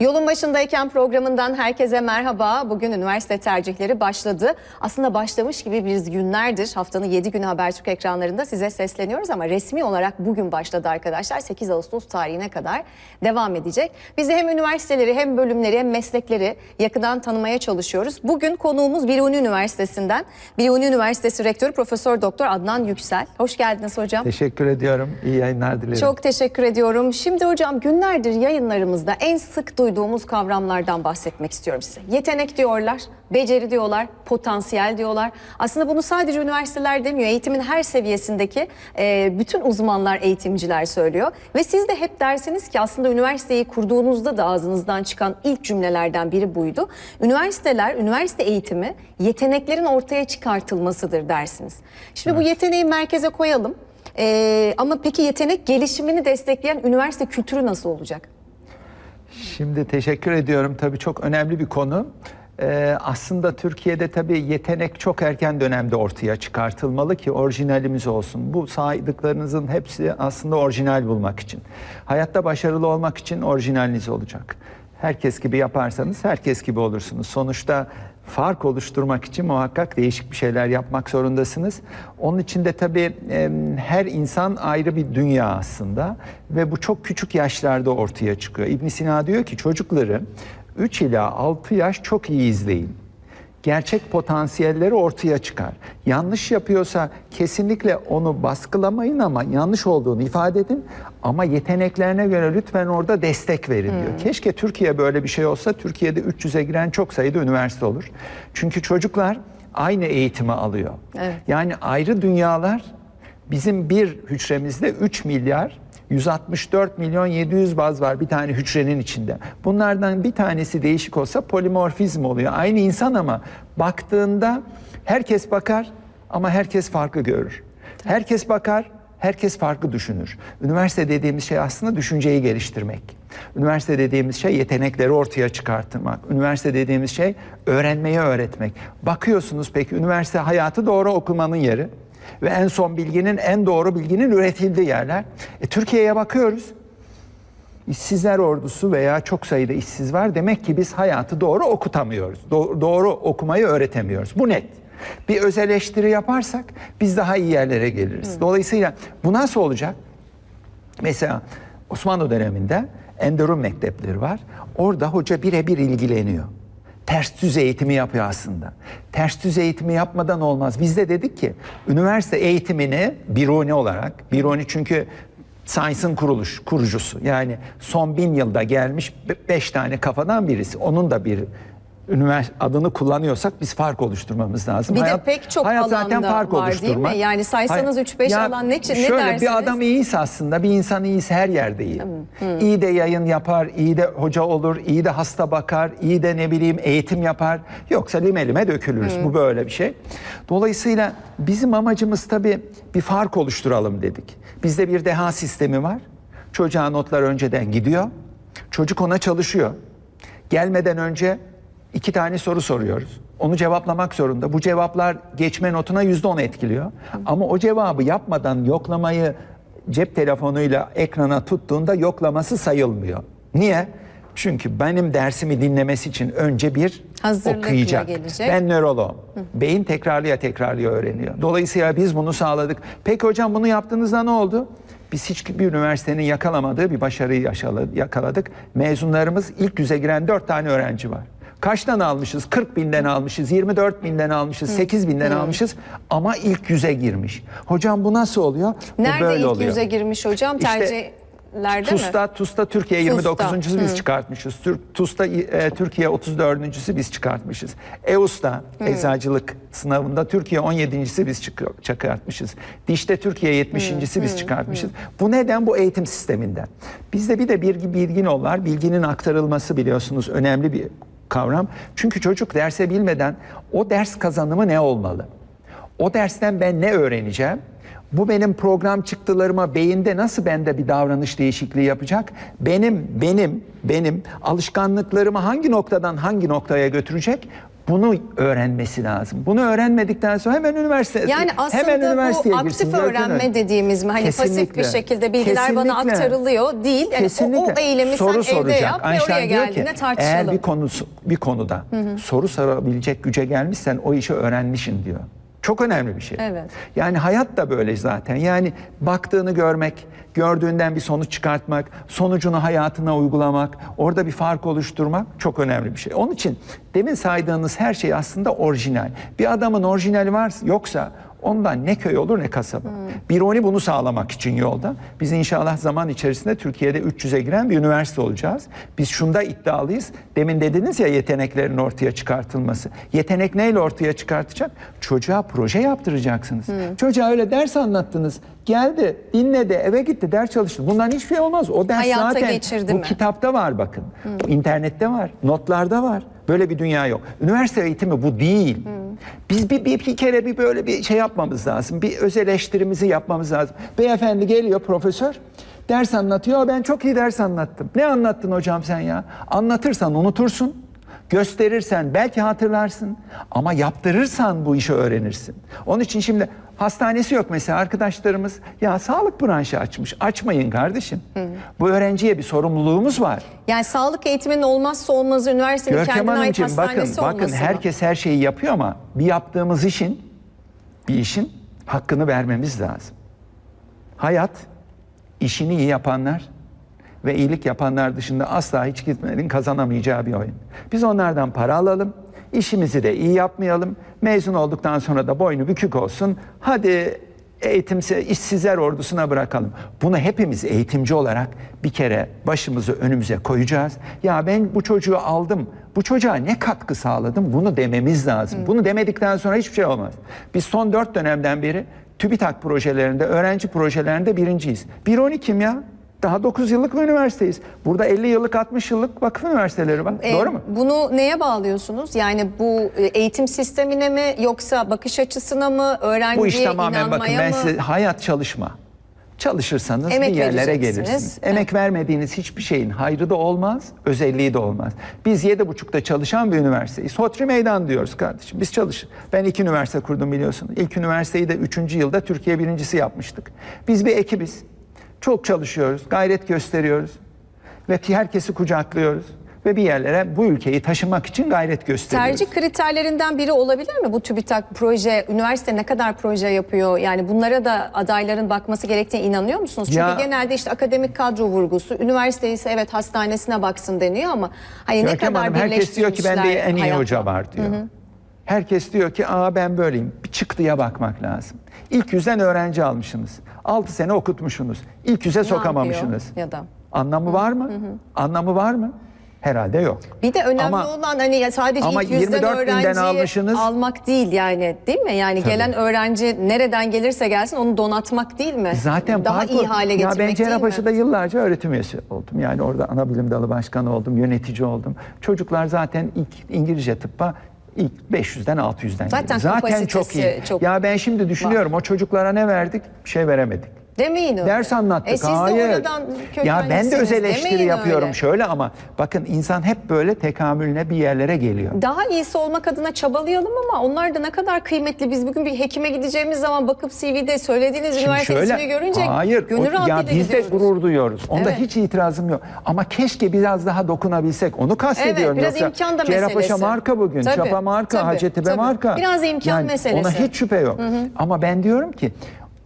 Yolun başındayken programından herkese merhaba. Bugün üniversite tercihleri başladı. Aslında başlamış gibi biz günlerdir haftanın 7 günü Habertürk ekranlarında size sesleniyoruz ama resmi olarak bugün başladı arkadaşlar. 8 Ağustos tarihine kadar devam edecek. Biz de hem üniversiteleri hem bölümleri hem meslekleri yakından tanımaya çalışıyoruz. Bugün konuğumuz Biruni Üniversitesi'nden. Biruni Üniversitesi Rektörü Profesör Doktor Adnan Yüksel. Hoş geldiniz hocam. Teşekkür ediyorum. İyi yayınlar dilerim. Çok teşekkür ediyorum. Şimdi hocam günlerdir yayınlarımızda en sık duyduğumuz kavramlardan bahsetmek istiyorum size. Yetenek diyorlar, beceri diyorlar, potansiyel diyorlar. Aslında bunu sadece üniversiteler demiyor. Eğitimin her seviyesindeki e, bütün uzmanlar, eğitimciler söylüyor. Ve siz de hep dersiniz ki aslında üniversiteyi kurduğunuzda da ağzınızdan çıkan ilk cümlelerden biri buydu. Üniversiteler, üniversite eğitimi yeteneklerin ortaya çıkartılmasıdır dersiniz. Şimdi bu yeteneği merkeze koyalım. Ee, ama peki yetenek gelişimini destekleyen üniversite kültürü nasıl olacak? Şimdi teşekkür ediyorum. Tabii çok önemli bir konu. Ee, aslında Türkiye'de tabii yetenek çok erken dönemde ortaya çıkartılmalı ki orijinalimiz olsun. Bu saydıklarınızın hepsi aslında orijinal bulmak için. Hayatta başarılı olmak için orijinaliniz olacak. Herkes gibi yaparsanız herkes gibi olursunuz. Sonuçta fark oluşturmak için muhakkak değişik bir şeyler yapmak zorundasınız. Onun için de tabii her insan ayrı bir dünya aslında ve bu çok küçük yaşlarda ortaya çıkıyor. İbn Sina diyor ki çocukları 3 ila 6 yaş çok iyi izleyin gerçek potansiyelleri ortaya çıkar. Yanlış yapıyorsa kesinlikle onu baskılamayın ama yanlış olduğunu ifade edin. Ama yeteneklerine göre lütfen orada destek verin diyor. Keşke Türkiye böyle bir şey olsa. Türkiye'de 300'e giren çok sayıda üniversite olur. Çünkü çocuklar aynı eğitimi alıyor. Evet. Yani ayrı dünyalar bizim bir hücremizde 3 milyar 164 milyon 700 baz var bir tane hücrenin içinde. Bunlardan bir tanesi değişik olsa polimorfizm oluyor. Aynı insan ama baktığında herkes bakar ama herkes farklı görür. Herkes bakar, herkes farklı düşünür. Üniversite dediğimiz şey aslında düşünceyi geliştirmek. Üniversite dediğimiz şey yetenekleri ortaya çıkartmak. Üniversite dediğimiz şey öğrenmeyi öğretmek. Bakıyorsunuz peki üniversite hayatı doğru okumanın yeri ve en son bilginin en doğru bilginin üretildiği yerler. E, Türkiye'ye bakıyoruz. İşsizler ordusu veya çok sayıda işsiz var. Demek ki biz hayatı doğru okutamıyoruz. Do- doğru okumayı öğretemiyoruz. Bu net. Bir öz eleştiri yaparsak biz daha iyi yerlere geliriz. Dolayısıyla bu nasıl olacak? Mesela Osmanlı döneminde Enderun mektepleri var. Orada hoca birebir ilgileniyor. Ters düz eğitimi yapıyor aslında. Ters düz eğitimi yapmadan olmaz. Biz de dedik ki üniversite eğitimini Biruni olarak, Biruni çünkü Science'ın kuruluş, kurucusu. Yani son bin yılda gelmiş be- beş tane kafadan birisi. Onun da bir üniversite adını kullanıyorsak biz fark oluşturmamız lazım. Bir de pek çok hayat alanda zaten fark var, değil oluşturmak. mi? Yani saysanız Hayır. 3-5 Ya alan ne- ne şöyle, dersiniz? Bir adam iyiyse aslında bir insan iyiyse her yerde iyi. İyi de yayın yapar, iyi de hoca olur, iyi de hasta bakar, iyi de ne bileyim eğitim yapar. Yoksa lime lime dökülürüz. Bu böyle bir şey. Dolayısıyla bizim amacımız tabii bir fark oluşturalım dedik. Bizde bir deha sistemi var. Çocuğa notlar önceden gidiyor. Çocuk ona çalışıyor. Gelmeden önce iki tane soru soruyoruz. Onu cevaplamak zorunda. Bu cevaplar geçme notuna yüzde on etkiliyor. Ama o cevabı yapmadan yoklamayı cep telefonuyla ekrana tuttuğunda yoklaması sayılmıyor. Niye? Çünkü benim dersimi dinlemesi için önce bir Hazırlıkla okuyacak. gelecek. Ben nöroloğum. Beyin tekrarlıya tekrarlıya öğreniyor. Dolayısıyla biz bunu sağladık. Peki hocam bunu yaptığınızda ne oldu? Biz hiçbir üniversitenin yakalamadığı bir başarıyı yakaladık. Mezunlarımız ilk yüze giren dört tane öğrenci var. Kaçtan almışız? 40 binden almışız, 24 binden almışız, 8 binden almışız ama ilk yüze girmiş. Hocam bu nasıl oluyor? Bu Nerede böyle ilk oluyor. yüze girmiş hocam? İşte Tercihlerde mi? TUS'ta, TUS'ta Türkiye TUS'ta. 29. biz çıkartmışız. Tür- TUS'ta e, Türkiye 34.sü biz çıkartmışız. EUS'ta eczacılık sınavında Türkiye 17.si biz çık- çıkartmışız. Diş'te Türkiye 70.si biz çıkartmışız. Bu neden? Bu eğitim sisteminden. Bizde bir de bilgi bilgin var. Bilginin aktarılması biliyorsunuz önemli bir kavram. Çünkü çocuk derse bilmeden o ders kazanımı ne olmalı? O dersten ben ne öğreneceğim? Bu benim program çıktılarıma beyinde nasıl bende bir davranış değişikliği yapacak? Benim benim benim alışkanlıklarımı hangi noktadan hangi noktaya götürecek? Bunu öğrenmesi lazım. Bunu öğrenmedikten sonra hemen üniversite Yani aslında hemen üniversiteye bu aktif öğrenme dediğimiz mi? Hani pasif Kesinlikle. bir şekilde bilgiler bana Kesinlikle. aktarılıyor değil. Yani o, o eylemi soru sen evde soracak. yap ve Einstein oraya diyor geldiğinde ki, tartışalım. Eğer bir konusu bir konuda soru sorabilecek güce gelmişsen o işi öğrenmişsin diyor. Çok önemli bir şey. Evet. Yani hayat da böyle zaten. Yani baktığını görmek, gördüğünden bir sonuç çıkartmak, sonucunu hayatına uygulamak, orada bir fark oluşturmak çok önemli bir şey. Onun için demin saydığınız her şey aslında orijinal. Bir adamın orijinali var yoksa ondan ne köy olur ne kasaba. Bironi bunu sağlamak için yolda. Biz inşallah zaman içerisinde Türkiye'de 300'e giren bir üniversite olacağız. Biz şunda iddialıyız. Demin dediniz ya yeteneklerin ortaya çıkartılması. Yetenek neyle ortaya çıkartacak? Çocuğa proje yaptıracaksınız. Çocuğa öyle ders anlattınız. Geldi, dinledi, eve gitti, ders çalıştı. Bundan hiçbir şey olmaz. O ders Hayata zaten bu mi? kitapta var bakın. İnternette var, notlarda var. Böyle bir dünya yok. Üniversite eğitimi bu değil. Biz bir, bir, bir kere bir böyle bir şey yapmamız lazım. Bir öz eleştirimizi yapmamız lazım. Beyefendi geliyor profesör. Ders anlatıyor. Ben çok iyi ders anlattım. Ne anlattın hocam sen ya? Anlatırsan unutursun. Gösterirsen belki hatırlarsın ama yaptırırsan bu işi öğrenirsin. Onun için şimdi hastanesi yok mesela arkadaşlarımız ya sağlık branşı açmış. Açmayın kardeşim. Bu öğrenciye bir sorumluluğumuz var. Yani sağlık eğitiminin olmazsa olmazı üniversitenin Görkem kendine ait bakın hastanesi bakın mı? herkes her şeyi yapıyor ama bir yaptığımız işin bir işin hakkını vermemiz lazım. Hayat işini iyi yapanlar ve iyilik yapanlar dışında asla hiç kimsenin kazanamayacağı bir oyun. Biz onlardan para alalım, işimizi de iyi yapmayalım. Mezun olduktan sonra da boynu bükük olsun. Hadi eğitimse işsizler ordusuna bırakalım. Bunu hepimiz eğitimci olarak bir kere başımızı önümüze koyacağız. Ya ben bu çocuğu aldım. Bu çocuğa ne katkı sağladım? Bunu dememiz lazım. Bunu demedikten sonra hiçbir şey olmaz. Biz son dört dönemden beri TÜBİTAK projelerinde, öğrenci projelerinde birinciyiz. 1-12 kim ya? Daha 9 yıllık bir üniversiteyiz. Burada 50 yıllık, 60 yıllık vakıf üniversiteleri var. E, Doğru mu? Bunu neye bağlıyorsunuz? Yani bu e, eğitim sistemine mi yoksa bakış açısına mı, öğrenciye Bu iş tamamen bakın ben mı? size hayat çalışma. Çalışırsanız Emek bir yerlere gelirsiniz. Evet. Emek vermediğiniz hiçbir şeyin hayrı da olmaz, özelliği de olmaz. Biz yedi buçukta çalışan bir üniversiteyiz. Hotri meydan diyoruz kardeşim. Biz çalış. Ben iki üniversite kurdum biliyorsunuz. İlk üniversiteyi de üçüncü yılda Türkiye birincisi yapmıştık. Biz bir ekibiz. Çok çalışıyoruz, gayret gösteriyoruz. Ve herkesi kucaklıyoruz. Ve bir yerlere bu ülkeyi taşımak için gayret gösteriyoruz. Tercih kriterlerinden biri olabilir mi bu TÜBİTAK proje? Üniversite ne kadar proje yapıyor? Yani bunlara da adayların bakması gerektiğine inanıyor musunuz? Çünkü Ya- genelde işte akademik kadro vurgusu, üniversite ise evet hastanesine baksın deniyor ama hani ne kadar Hanım herkes diyor ki bende birleştirmişler en iyi hayatla? hoca var diyor. Herkes diyor ki aa ben böyleyim. Bir çıktıya bakmak lazım. İlk yüzden öğrenci almışsınız. 6 sene okutmuşsunuz. İlk yüze Ne sokamamışsınız. Ya da. Anlamı var mı? Anlamı var mı? Herhalde yok. Bir de önemli Ama- olan hani ya sadece ama ilk yüzden 24 binden öğrenciyi almışsınız. almak değil yani değil mi? Yani gelen öğrenci nereden gelirse gelsin onu donatmak değil mi? Zaten daha fark iyi hale Ya getirmek ben değil Cerrahpaşa'da yıllarca öğretim üyesi oldum. Yani orada ana bilim dalı başkanı oldum, yönetici oldum. Çocuklar zaten ilk İngilizce tıbba ilk 500'den 600'den Zaten. Zaten çok iyi. çok ya ben şimdi düşünüyorum o çocuklara ne verdik? Bir şey veremedik. Demeyin öyle. Ders anlattık. E siz Hayır. de oradan ya ben de öz eleştiri Demeyin yapıyorum öyle. şöyle ama bakın insan hep böyle tekamülüne bir yerlere geliyor. Daha iyisi olmak adına çabalayalım ama onlar da ne kadar kıymetli. Biz bugün bir hekime gideceğimiz zaman bakıp CV'de söylediğiniz Şimdi üniversite şöyle, ismini görünce hayır, gönül o- ya biz de gidiyoruz. gurur duyuyoruz. Onda Evet. hiç itirazım yok. Ama keşke biraz daha dokunabilsek. Onu kastediyorum. Evet, biraz Yoksa imkan da Cerrahpaşa meselesi. marka bugün. Tabii, Çapa marka, tabii, Hacettepe tabii. marka. Biraz imkan meselesi. Ona hiç şüphe yok. Ama ben diyorum ki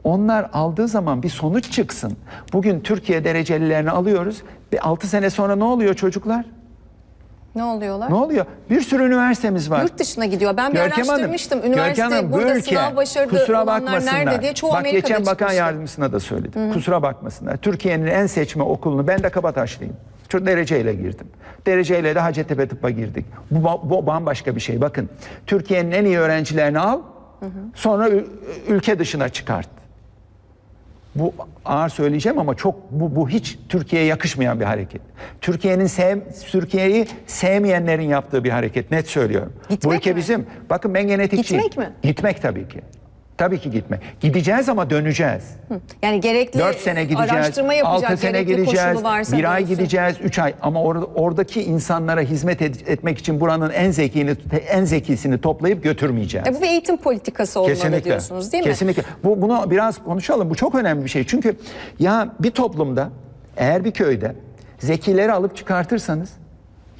onlar aldığı zaman bir sonuç çıksın. Bugün Türkiye derecelilerini alıyoruz. Bir 6 sene sonra ne oluyor çocuklar? Ne oluyorlar? Ne oluyor? Bir sürü üniversitemiz var. Yurt dışına gidiyor. Ben bir Görkem Hanım, araştırmıştım. Görkem Üniversite Hanım, bu burada ülke, sınav başarılı kusura olanlar bakmasınlar. nerede diye çoğu Bak Amerika'da geçen bakan çıkmıştı. yardımcısına da söyledim. Kusura bakmasınlar. Türkiye'nin en seçme okulunu ben de Kabataşlıyım. Çok dereceyle girdim. Dereceyle de Hacettepe Tıbba girdik. Bu, bu bambaşka bir şey. Bakın Türkiye'nin en iyi öğrencilerini al. Sonra ül- ülke dışına çıkart. Bu ağır söyleyeceğim ama çok bu, bu hiç Türkiye'ye yakışmayan bir hareket. Türkiye'nin sev, Türkiye'yi sevmeyenlerin yaptığı bir hareket. Net söylüyorum. bu Gitmek ülke mi? bizim. Bakın ben genetikçiyim. Gitmek mi? Gitmek tabii ki. Tabii ki gitme. Gideceğiz ama döneceğiz. Yani gerekli 4 sene gideceğiz, araştırma yapacak 6 sene gideceğiz, varsa 1 ay gideceğiz, 3 ay. Ama or- oradaki insanlara hizmet ed- etmek için buranın en zekini, en zekisini toplayıp götürmeyeceğiz. E bu bir eğitim politikası olmalı Kesinlikle. diyorsunuz değil mi? Kesinlikle. Bu bunu biraz konuşalım. Bu çok önemli bir şey. Çünkü ya bir toplumda eğer bir köyde zekileri alıp çıkartırsanız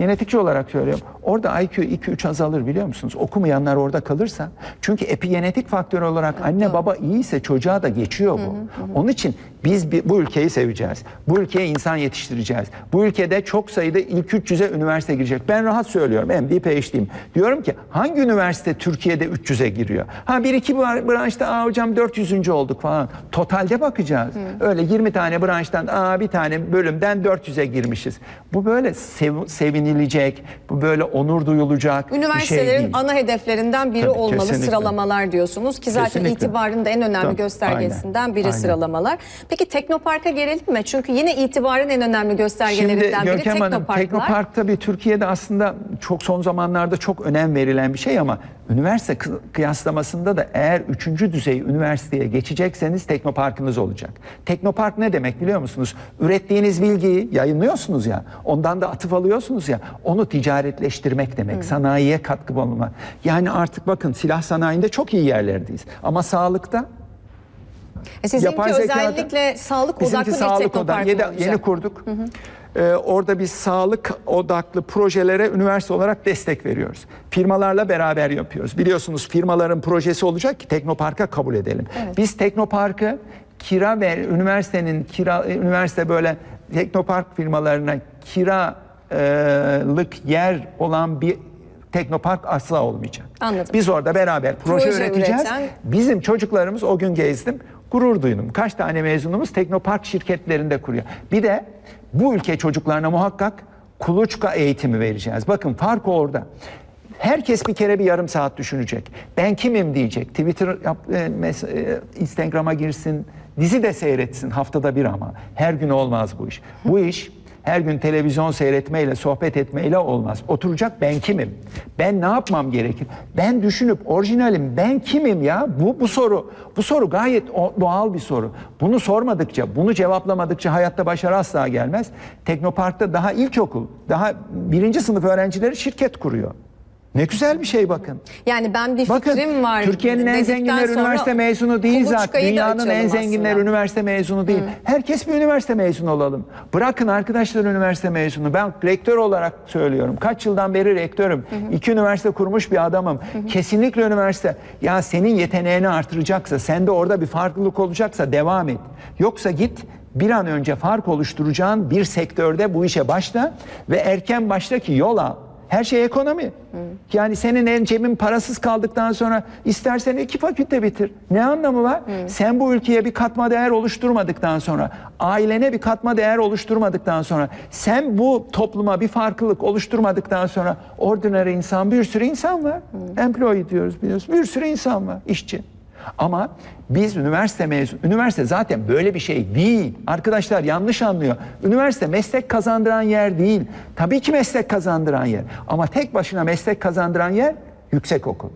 genetikçi olarak söylüyorum. Orada IQ 2-3 azalır biliyor musunuz? Okumayanlar orada kalırsa. Çünkü epigenetik faktör olarak anne baba iyiyse çocuğa da geçiyor bu. Onun için biz bu ülkeyi seveceğiz. Bu ülkeye insan yetiştireceğiz. Bu ülkede çok sayıda ilk 300'e üniversite girecek. Ben rahat söylüyorum. MD, PhD'yim. Diyorum ki hangi üniversite Türkiye'de 300'e giriyor? Ha bir iki branşta aa hocam 400. olduk falan. Totalde bakacağız. Öyle 20 tane branştan aa bir tane bölümden 400'e girmişiz. Bu böyle sev- sevinilecek, bu böyle onur duyulacak bir şey Üniversitelerin değil. ana hedeflerinden biri Tabii, olmalı kesinlikle. sıralamalar diyorsunuz ki zaten Kesinlikle. itibarın da en önemli Tabii, göstergesinden biri aynen. sıralamalar. Peki Teknopark'a gelelim mi? Çünkü yine itibarın en önemli göstergelerinden Şimdi biri Görkem Hanım, Teknoparklar. Teknopark tabii Türkiye'de aslında çok son zamanlarda çok önem verilen bir şey ama üniversite kı- kıyaslamasında da eğer üçüncü düzey üniversiteye geçecekseniz Teknopark'ınız olacak. Teknopark ne demek biliyor musunuz? Ürettiğiniz bilgiyi yayınlıyorsunuz ya, ondan da atıf alıyorsunuz ya, onu ticaretleştirmek demek, sanayiye katkı bulunmak. Yani artık bakın silah sanayinde çok iyi yerlerdeyiz ama sağlıkta E sizinki Yapay zekada- özellikle sağlık odaklı bir sağlık Teknopark odaklı. Yeni, yeni kurduk. Ee, orada biz sağlık odaklı projelere üniversite olarak destek veriyoruz. Firmalarla beraber yapıyoruz. Biliyorsunuz firmaların projesi olacak ki Teknopark'a kabul edelim. Biz Teknopark'ı kira ve üniversitenin kira e, üniversite böyle Teknopark firmalarına kiralık yer olan bir Teknopark asla olmayacak. Anladım. Biz orada beraber proje, Proje üreteceğiz. üreten- Bizim çocuklarımız o gün gezdim. Gurur duydum. Kaç tane mezunumuz Teknopark şirketlerinde kuruyor. Bir de bu ülke çocuklarına muhakkak kuluçka eğitimi vereceğiz. Bakın fark orada. Herkes bir kere bir yarım saat düşünecek. Ben kimim diyecek. Twitter, yap, e, e, Instagram'a girsin. Dizi de seyretsin haftada bir ama. Her gün olmaz bu iş. Bu iş her gün televizyon seyretmeyle, sohbet etmeyle olmaz. Oturacak ben kimim? Ben ne yapmam gerekir? Ben düşünüp orijinalim ben kimim ya? Bu bu soru. Bu soru gayet doğal bir soru. Bunu sormadıkça, bunu cevaplamadıkça hayatta başarı asla gelmez. Teknopark'ta daha ilkokul, daha birinci sınıf öğrencileri şirket kuruyor. Ne güzel bir şey bakın. Yani ben bir Bakın fikrim var. Türkiye'nin en sonra üniversite mezunu değil zaten. Dünyanın en açalım zenginleri aslında. üniversite mezunu değil. Herkes bir üniversite mezunu olalım. Bırakın arkadaşlar üniversite mezunu. Ben rektör olarak söylüyorum. Kaç yıldan beri rektörüm. İki üniversite kurmuş bir adamım. Kesinlikle üniversite. Ya senin yeteneğini artıracaksa, sende orada bir farklılık olacaksa devam et. Yoksa git bir an önce fark oluşturacağın bir sektörde bu işe başla ve erken başla ki yol al. Her şey ekonomi. Yani senin en cebin parasız kaldıktan sonra istersen iki fakülte bitir. Ne anlamı var? Sen bu ülkeye bir katma değer oluşturmadıktan sonra, ailene bir katma değer oluşturmadıktan sonra, sen bu topluma bir farklılık oluşturmadıktan sonra ordinary insan bir sürü insan var. Employee diyoruz biliyorsun. Bir sürü insan var, işçi. Ama biz üniversite mezun, üniversite zaten böyle bir şey değil. Arkadaşlar yanlış anlıyor. Üniversite meslek kazandıran yer değil. Tabii ki meslek kazandıran yer. Ama tek başına meslek kazandıran yer yüksek okul.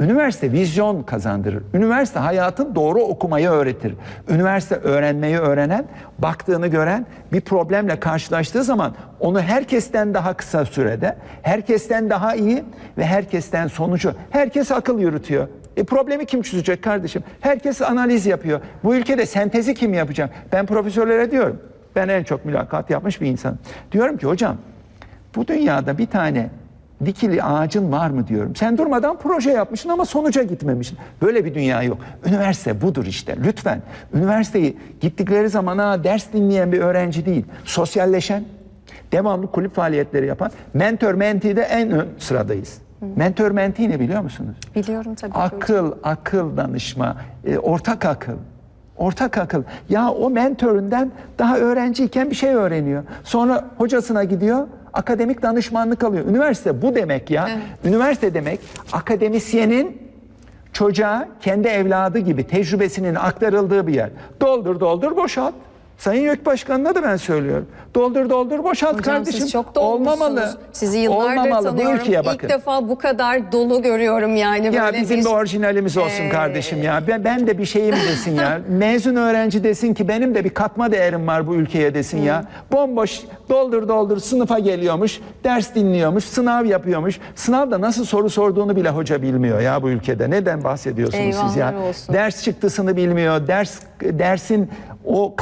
Üniversite vizyon kazandırır. Üniversite hayatın doğru okumayı öğretir. Üniversite öğrenmeyi öğrenen, baktığını gören, bir problemle karşılaştığı zaman onu herkesten daha kısa sürede, herkesten daha iyi ve herkesten sonucu, herkes akıl yürütüyor. E problemi kim çözecek kardeşim? Herkes analiz yapıyor. Bu ülkede sentezi kim yapacak? Ben profesörlere diyorum. Ben en çok mülakat yapmış bir insanım. Diyorum ki hocam bu dünyada bir tane dikili ağacın var mı diyorum. Sen durmadan proje yapmışsın ama sonuca gitmemişsin. Böyle bir dünya yok. Üniversite budur işte. Lütfen üniversiteyi gittikleri zaman ha, ders dinleyen bir öğrenci değil. Sosyalleşen, devamlı kulüp faaliyetleri yapan, mentor menti'de en ön sıradayız. Mentor menti ne biliyor musunuz? Biliyorum tabii ki hocam. Akıl, akıl danışma, e, ortak akıl. Ortak akıl. Ya o mentöründen daha öğrenciyken bir şey öğreniyor. Sonra hocasına gidiyor, akademik danışmanlık alıyor. Üniversite bu demek ya. Üniversite demek akademisyenin çocuğa kendi evladı gibi tecrübesinin aktarıldığı bir yer. Doldur doldur boşalt. Sayın YÖK Başkanı'na da ben söylüyorum. Doldur doldur boşalt Hocam kardeşim. siz çok. Olmamalı. Sizi yıllardır Olmamalı. Bu tanıyorum. ülkeye bakın. İlk defa bu kadar dolu görüyorum yani. Ya böyle bizim bir- orijinalimiz olsun Ee, kardeşim ya. Ben, ben de bir şeyim desin ya. Mezun öğrenci desin ki benim de bir katma değerim var bu ülkeye desin ya. Bomboş doldur doldur sınıfa geliyormuş, ders dinliyormuş, sınav yapıyormuş. Sınavda nasıl soru sorduğunu bile hoca bilmiyor ya bu ülkede. Neden bahsediyorsunuz siz ya? Olsun. Ders çıktısını bilmiyor, ders dersin o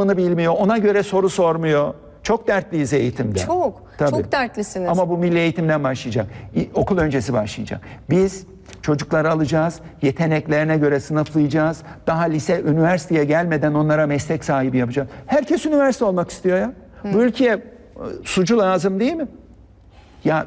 kazanımını bilmiyor. Ona göre soru sormuyor. Çok dertliyiz eğitimde. Çok, çok dertlisiniz. Ama bu milli eğitimden başlayacak. Okul öncesi başlayacak. Biz çocukları alacağız, yeteneklerine göre sınıflayacağız. Daha lise, üniversiteye gelmeden onlara meslek sahibi yapacağız. Herkes üniversite olmak istiyor ya. Bu ülkeye e, sucu lazım değil mi? Ya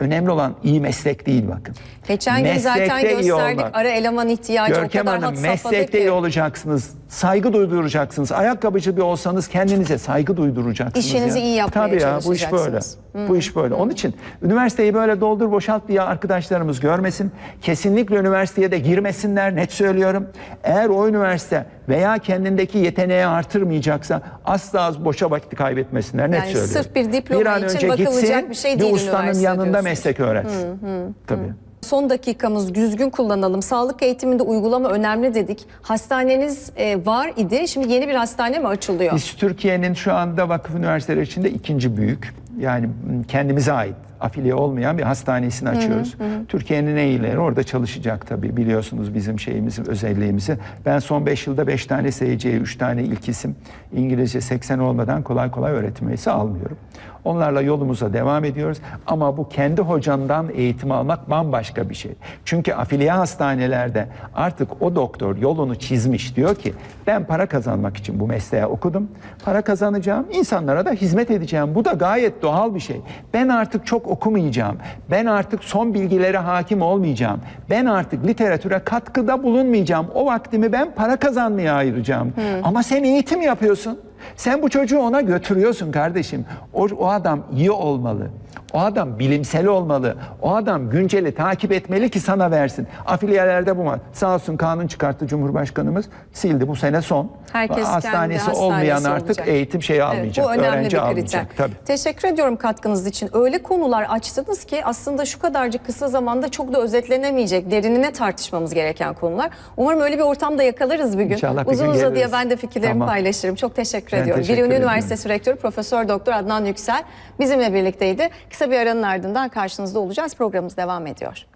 önemli olan iyi meslek değil bakın. Geçen gün zaten Meslekte iyi gösterdik ara eleman ihtiyacı Görkem o kadar Hanım meslekte iyi olacaksınız. Saygı duyduracaksınız. Ayakkabıcı bir olsanız kendinize saygı duyduracaksınız. İşinizi ya. iyi yapmaya Tabii ya bu iş böyle. çalışacaksınız. Bu iş böyle. Onun için üniversiteyi böyle doldur boşalt diye arkadaşlarımız görmesin. Kesinlikle üniversiteye de girmesinler net söylüyorum. Eğer o üniversite veya kendindeki yeteneği artırmayacaksa asla boşa vakit kaybetmesinler net Yani söylüyorum. sırf bir diploma an için önce bakılacak gitsin, bir şey değil Bir ustanın yanında diyorsunuz. meslek öğretsin. Tabii. Son dakikamız düzgün kullanalım. Sağlık eğitiminde uygulama önemli dedik. Hastaneniz e, var idi. Şimdi yeni bir hastane mi açılıyor? Biz Türkiye'nin şu anda vakıf üniversiteleri içinde ikinci büyük yani kendimize ait afiliye olmayan bir hastanesini açıyoruz. Türkiye'nin en iyileri orada çalışacak tabii biliyorsunuz bizim şeyimizi, özelliğimizi. Ben son 5 yılda 5 tane SC, 3 tane ilk isim İngilizce 80 olmadan kolay kolay öğretim üyesi almıyorum. Onlarla yolumuza devam ediyoruz ama bu kendi hocamdan eğitim almak bambaşka bir şey. Çünkü afiliye hastanelerde artık o doktor yolunu çizmiş diyor ki ben para kazanmak için bu mesleğe okudum. Para kazanacağım, insanlara da hizmet edeceğim. Bu da gayet doğal bir şey. Ben artık çok okumayacağım. Ben artık son bilgilere hakim olmayacağım. Ben artık literatüre katkıda bulunmayacağım. O vaktimi ben para kazanmaya ayıracağım. Ama sen eğitim yapıyorsun. Sen bu çocuğu ona götürüyorsun kardeşim. O, o adam iyi olmalı. O adam bilimsel olmalı. O adam günceli takip etmeli ki sana versin. Afiliyelerde bu var. Sağ olsun kanun çıkarttı Cumhurbaşkanımız. Sildi bu sene son. Herkes hastanesi hastanesi olmayan artık olacak. eğitim şeyi almayacak. Evet, bu önemli öğrenci bir kriter. almayacak. Tabii. Teşekkür ediyorum katkınız için. Öyle konular açtınız ki aslında şu kadarcık kısa zamanda çok da özetlenemeyecek, derinine tartışmamız gereken konular. Umarım öyle bir ortamda yakalarız bir gün. İnşallah bir Uzun gün uzadıya ben de fikirlerimi Tamam. paylaşırım. Çok teşekkür Ben ediyorum. teşekkür ediyorum. Üniversitesi Rektörü Profesör Doktor Adnan Yüksel bizimle birlikteydi. Bir aranın ardından karşınızda olacağız. Programımız devam ediyor.